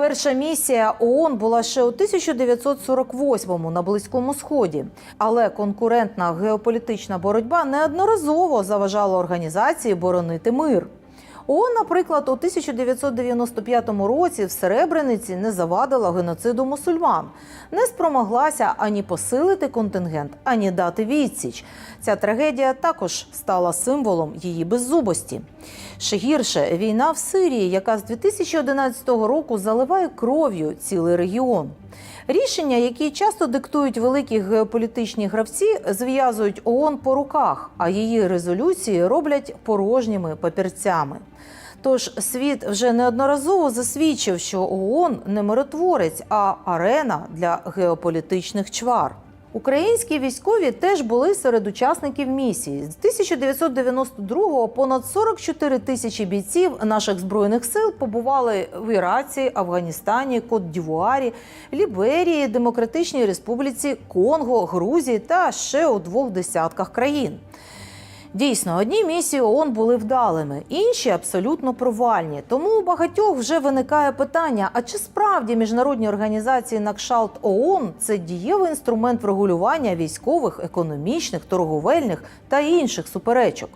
Перша місія ООН була ще у 1948-му на Близькому Сході, але конкурентна геополітична боротьба неодноразово заважала організації боронити мир. ООН, наприклад, у 1995 році в Серебрениці не завадила геноциду мусульман, не спромоглася ані посилити контингент, ані дати відсіч. Ця трагедія також стала символом її беззубості. Ще гірше війна в Сирії, яка з 2011 року заливає кров'ю цілий регіон. Рішення, які часто диктують великі геополітичні гравці, зв'язують ООН по руках, а її резолюції роблять порожніми папірцями. Тож світ вже неодноразово засвідчив, що ООН не миротворець, а арена для геополітичних чвар. Українські військові теж були серед учасників місії. З 1992-го понад 44 тисячі бійців наших збройних сил побували в Іраці, Афганістані, Кот-Дівуарі, Ліберії, Демократичній Республіці, Конго, Грузії та ще у двох десятках країн. Дійсно, одні місії ООН були вдалими, інші абсолютно провальні. Тому у багатьох вже виникає питання: а чи справді міжнародні організації на кшалт ООН це дієвий інструмент врегулювання військових, економічних, торговельних та інших суперечок?